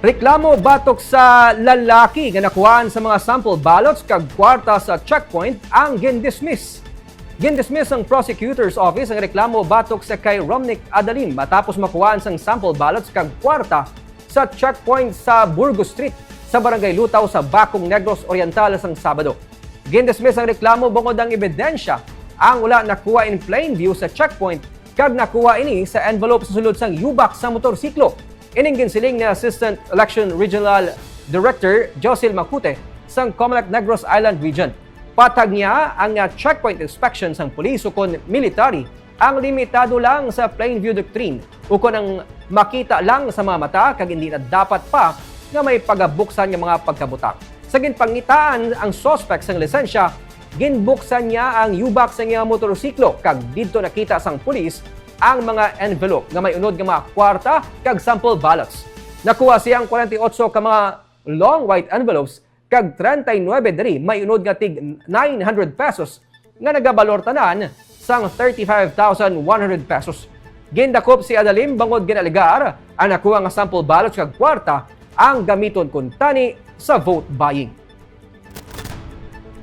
Reklamo batok sa lalaki nga nakuhaan sa mga sample ballots kag kwarta sa checkpoint ang gindismiss. Gindismiss ang prosecutor's office ang reklamo batok sa kay Romnick Adalim matapos makuhaan sang sample ballots kag kwarta sa checkpoint sa Burgos Street sa Barangay Lutaw sa Bacong Negros Oriental sang Sabado. Gindismiss ang reklamo bungod ang ebidensya ang wala nakuha in plain view sa checkpoint kag nakuha ini sa envelope sa sulod sang yubak sa motorsiklo. Ining ginsiling ni Assistant Election Regional Director Josil Macute sang Comelec Negros Island Region. Patag niya ang uh, checkpoint inspection sang pulis ukon military ang limitado lang sa plain view doctrine ukon ang makita lang sa mga mata kag hindi na dapat pa nga may pagabuksan nga mga pagkabutak. Sa ginpangitaan ang suspect sang lisensya, ginbuksan niya ang U-box sa niya motorsiklo kag didto nakita sang pulis ang mga envelope nga may unod nga mga kwarta kag sample ballots. Nakuha siyang 48 ka mga long white envelopes kag 39 diri may unod nga tig 900 pesos nga nagabalor tanan sang 35,100 pesos. Gindakop si Adalim bangod ginaligar ang nakuha nga sample ballots kag kwarta ang gamiton kun tani sa vote buying.